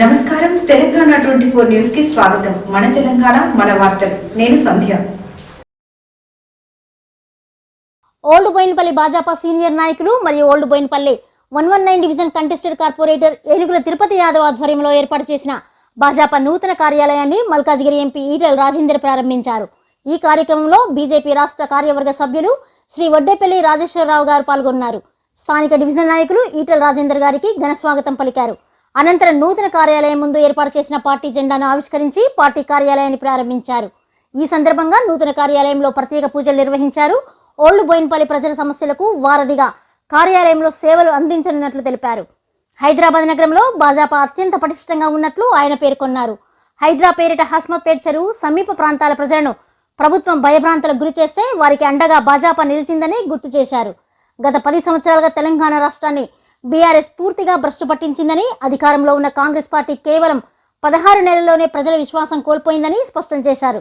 నమస్కారం. Telangana twenty four న్యూస్కి స్వాగతం. మన తెలంగాణ మన వార్తలు. నేను సంధ్య. ఓల్డ్ బోయిన్పల్లి భాజపా సీనియర్ నాయకులు మరియు old Bowenpally one one nine division contested corporator Enugula Tirupati Yadav ఆధ్వర్యంలో ఏర్పాటు చేసిన భాజపా నూతన కార్యాలయాన్ని మల్కాజ్గిరి ఎంపీ ఈటెల రాజేందర్ ప్రారంభించారు. ఈ కార్యక్రమంలో బీజేపీ రాష్ట్ర కార్యవర్గ సభ్యులు శ్రీ వడ్డేపల్లి రాజేశ్వరరావు గారు పాల్గొన్నారు. స్థానిక డివిజన్ నాయకులు ఈటెల రాజేందర్ గారికి ఘన స్వాగతం పలికారు. అనంతరం నూతన కార్యాలయం ముందు ఏర్పాటు చేసిన పార్టీ జెండాను ఆవిష్కరించి పార్టీ కార్యాలయాన్ని ప్రారంభించారు. ఈ సందర్భంగా నూతన కార్యాలయంలో ప్రత్యేక పూజలు నిర్వహించారు. ఓల్డ్ బోయిన్పల్లి ప్రజల సమస్యలకు వారధిగా కార్యాలయంలో సేవలు అందించనున్నట్లు తెలిపారు. హైదరాబాద్ నగరంలో భాజపా అత్యంత పటిష్టంగా ఉన్నట్లు ఆయన పేర్కొన్నారు. హైదరా పేరిట హస్మత్పేట్ చెరువు సమీప ప్రాంతాల ప్రజలను ప్రభుత్వం భయభ్రాంతులకు గురి చేస్తే వారికి అండగా భాజపా నిలిచిందని గుర్తు చేశారు. గత పది సంవత్సరాలుగా తెలంగాణ రాష్ట్రాన్ని బీఆర్ఎస్ పూర్తిగా భ్రష్టు పట్టించిందని అధికారంలో ఉన్న కాంగ్రెస్ పార్టీ కేవలం పదహారు నెలల్లోనే ప్రజల విశ్వాసం కోల్పోయిందని స్పష్టం చేశారు.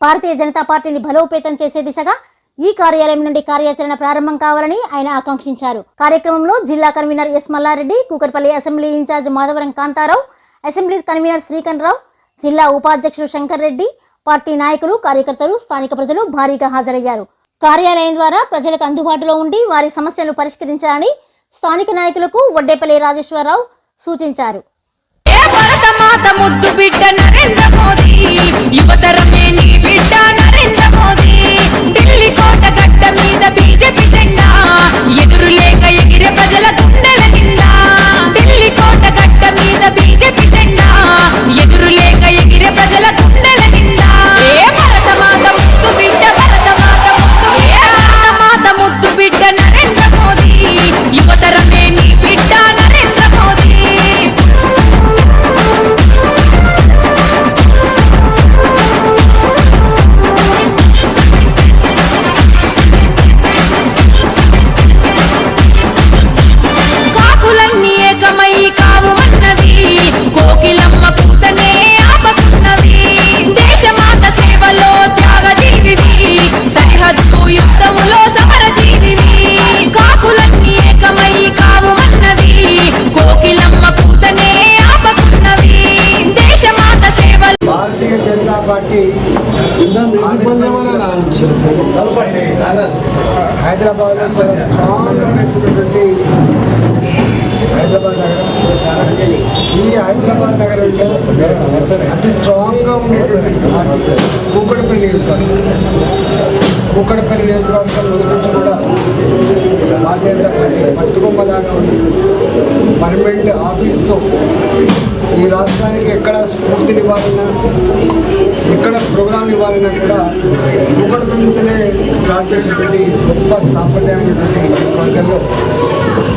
భారతీయ జనతా పార్టీని బలోపేతం చేసే దిశగా ఈ కార్యాలయం నుండి కార్యాచరణ ప్రారంభం కావాలని ఆయన ఆకాంక్షించారు. కార్యక్రమంలో జిల్లా convener S Mallareddy Kukatpally assembly incharge Madhavaram Kantharao assembly convener Srikantharao జిల్లా ఉపాధ్యక్షుడు శంకర్ రెడ్డి పార్టీ నాయకులు కార్యకర్తలు స్థానిక ప్రజలు భారీగా హాజరయ్యారు. కార్యాలయం ద్వారా ప్రజలకు అందుబాటులో ఉండి వారి సమస్యలను పరిష్కరించాలని స్థానిక నాయకులకు వడ్డేపల్లి రాజేశ్వరరావు సూచించారు. ఏ భరత ముద్దు బిడ్డ నరేంద్ర మోదీ యువతరమే నీ బిడ్డ నరేంద్ర మోదీ. పార్టీ హైదరాబాద్ చాలా స్ట్రాంగ్ ఉన్నటువంటి హైదరాబాద్ నగరం. ఈ హైదరాబాద్ నగరంలో అతి స్ట్రాంగ్గా ఉండేటువంటి పార్టీ కూకడపల్లి నియోజకవర్గం. కూకడపల్లి నియోజకవర్గం మొదటి నుంచి కూడా భారతీయ జనతా పార్టీ పట్టుకొమ్మలాగా ఉంది. పర్మనెంట్ ఆఫీస్తో ఈ రాష్ట్రానికి ఎక్కడ స్ఫూర్తినివ్వాలన్నా ఎక్కడ ప్రోగ్రాం ఇవ్వాలన్నా కూడా కూకడపల్లి నుంచే స్టార్ట్ చేసినటువంటి గొప్ప సాంప్రదాయమైనటువంటి వర్గంలో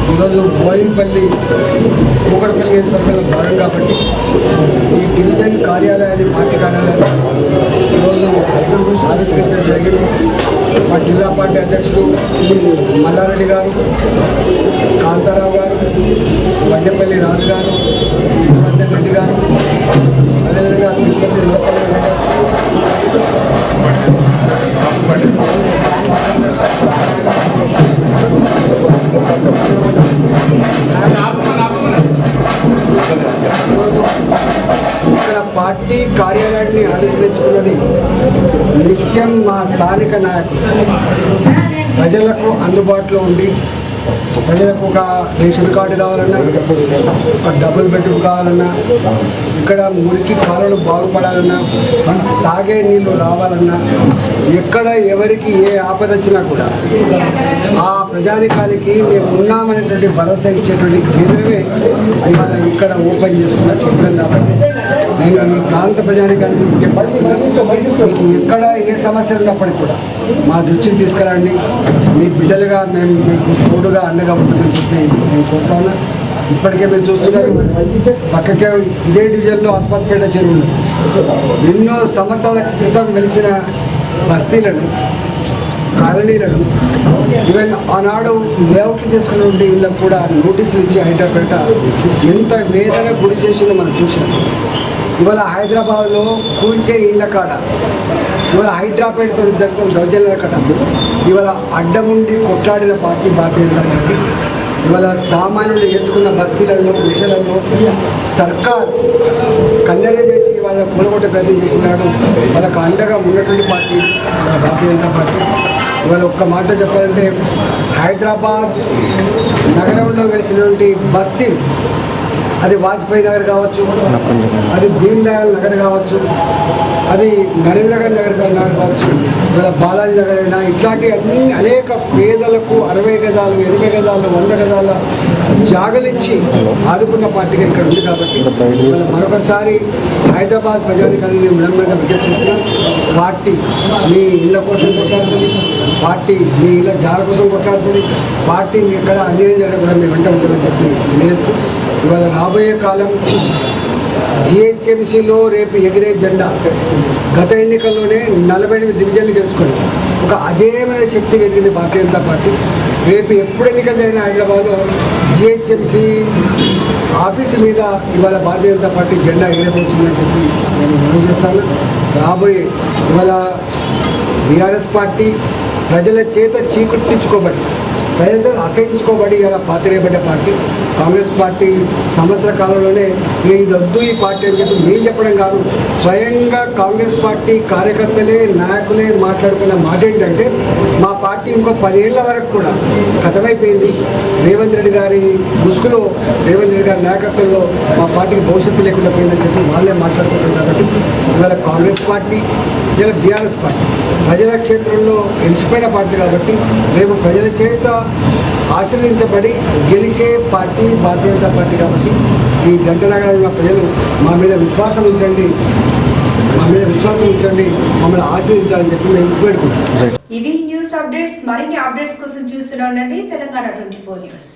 ఈరోజు బోయినపల్లి కూకటపల్లి పక్కన భాగం కాబట్టి ఈ డివిజన్ కార్యాలయాన్ని పార్టీ కార్యాలయాన్ని ఈరోజు ఆవిష్కరించడం జరిగింది మా జిల్లా పార్టీ అధ్యక్షుడు మల్లారెడ్డి గారు కాంతారావు గారు వడ్డేపల్లి రాజు గారు వర్ధన్ రెడ్డి గారు అదేవిధంగా తిరుపతి లోపల ఇక్కడ పార్టీ కార్యాలయాన్ని ఆవిష్కరించుకున్నది మా స్థానిక నాయకులు. ప్రజలకు అందుబాటులో ఉండి ప్రజలకు ఒక రేషన్ కార్డు కావాలన్నా ఒక డబుల్ బెడ్రూమ్ కావాలన్నా ఇక్కడ మురికి కాలువలు బాగుపడాలన్నా తాగే నీళ్ళు రావాలన్నా ఎక్కడ ఎవరికి ఏ ఆపద వచ్చినా కూడా ఆ ప్రజానికానికి మేము ఉన్నామనేటువంటి భరోసా ఇచ్చేటువంటి కేంద్రమే ఇవాళ ఇక్కడ ఓపెన్ చేసుకున్న కేంద్రం కాబట్టి. నేను ఈ ప్రాంత ప్రజానికానికి విజ్ఞప్తిస్తున్నాను మీకు ఎక్కడ ఏ సమస్య ఉన్నప్పటికీ కూడా మా దృష్టికి తీసుకురండి. మీ బిడ్డలుగా మేము మీకు తోడుగా అండగా ఉంటుందని చెప్పి నేను కోరుతా ఉన్నా. ఇప్పటికే మీరు చూస్తున్నారు. పక్కకే ఇదే డివిజన్లో ఆస్పత్రిపేట చెరువులు ఎన్నో సంవత్సరాల క్రితం వెలిసిన బస్తీలను కాలనీలను. ఈవెన్ ఆనాడు లేఅవుట్లు చేసుకున్నటువంటి ఇళ్ళకు కూడా నోటీసులు ఇచ్చి హైదరాబాద్ ఎంత వేదన గురి చేసిందో మనం చూసాం ఇవాళ హైదరాబాద్లో కూల్చే ఇళ్ళ కాడ ఇవాళ హైదరాబాద్తో జరుగుతున్న దౌర్జన్యాల కాడ ఇవాళ అడ్డముండి కొట్లాడిన పార్టీ భారతీయ జనతా పార్టీ ఇవాళ సామాన్యులు వేసుకున్న బస్తీలలో విషయాలలో సర్కార్ కన్నెర చేసి వాళ్ళ కూలగొట్టే ప్రయత్నం చేసినాడు. వాళ్ళకు అండగా ఉన్నటువంటి పార్టీ భారతీయ జనతా పార్టీ. ఇవాళ ఒక్క మాట చెప్పాలంటే హైదరాబాద్ నగరంలో వెలిసినటువంటి బస్తీ అది వాజ్పేయి నగర్ కావచ్చు అది దీన్ దయాల్ నగర్ కావచ్చు అది నరేంద్రగర్ నగర్ నగర్ కావచ్చు ఇవాళ బాలాజీ నగర్ అయినా ఇట్లాంటి అన్ని అనేక పేదలకు అరవై గజాలు ఎనభై గజాలు వంద గజాల జాగలిచ్చి ఆదుకున్న పార్టీగా ఇక్కడ ఉంది కాబట్టి మరొకసారి హైదరాబాద్ ప్రజానికాన్ని మేము వినమ్రంగా విజ్ఞప్తి చేస్తున్నాం పార్టీ మీ ఇళ్ళ కోసం కొట్లాడుతుంది పార్టీ మీ ఇళ్ళ జాగ కోసం కొట్లాడుతుంది పార్టీ మీ ఇక్కడ అన్యాయం జరగకుండా కూడా మీ వెంట ఉంటుందని చెప్పి తెలియజేస్తుంది ఇవాళ రాబోయే కాలం జిహెచ్ఎంసీలో రేపు ఎగిరే జెండా. గత ఎన్నికల్లోనే నలభై ఎనిమిది డివిజన్లు గెలుచుకొని ఒక అజేయమైన శక్తి ఎదిగింది భారతీయ జనతా పార్టీ. రేపు ఎప్పుడు ఎన్నికలు జరిగిన హైదరాబాద్లో జిహెచ్ఎంసీ ఆఫీసు మీద ఇవాళ భారతీయ జనతా పార్టీ జెండా ఎగిరబోతుందని చెప్పి నేను మనం చేస్తాను. రాబోయే ఇవాళ బీఆర్ఎస్ పార్టీ ప్రజల చేత చీకుట్టించుకోబడి ప్రజలతో అసహించుకోబడి ఇలా పాతిరేయబడ్డ పార్టీ. కాంగ్రెస్ పార్టీ సంవత్సర కాలంలోనే "ఇక ఈ పార్టీ అని చెప్పి మేము చెప్పడం కాదు. స్వయంగా కాంగ్రెస్ పార్టీ కార్యకర్తలే నాయకులే మాట్లాడుతున్న మాట ఏంటంటే మా పార్టీ ఇంకో పదేళ్ళ వరకు కూడా కథమైపోయింది. రేవంత్ రెడ్డి గారి ముసుగులో రేవంత్ రెడ్డి గారి నాయకత్వంలో మా పార్టీకి భవిష్యత్తు లేకుండా పోయిందని చెప్పి వాళ్ళే మాట్లాడుతున్నారు కాబట్టి ఇవాళ కాంగ్రెస్ పార్టీ ఇలా బీఆర్ఎస్ పార్టీ. ప్రజల క్షేత్రంలో గెలిచిపోయిన పార్టీ కాబట్టి రేపు ప్రజల చేత ఆశీర్వదించబడి గెలిచే పార్టీ భారతీయ జనతా పార్టీ కాబట్టి ఈ జంట నగరంలో ప్రజలు మా మీద విశ్వాసం ఉంచండి. మా మీద విశ్వాసం ఉంచండి. మమ్మల్ని ఆశీర్వదించాలని చెప్పి మేము వేడుకుంటాం ఇవి న్యూస్ అప్డేట్స్. మరిన్ని అప్డేట్స్ కోసం చూస్తూనే ఉండండి. Telangana twenty four news.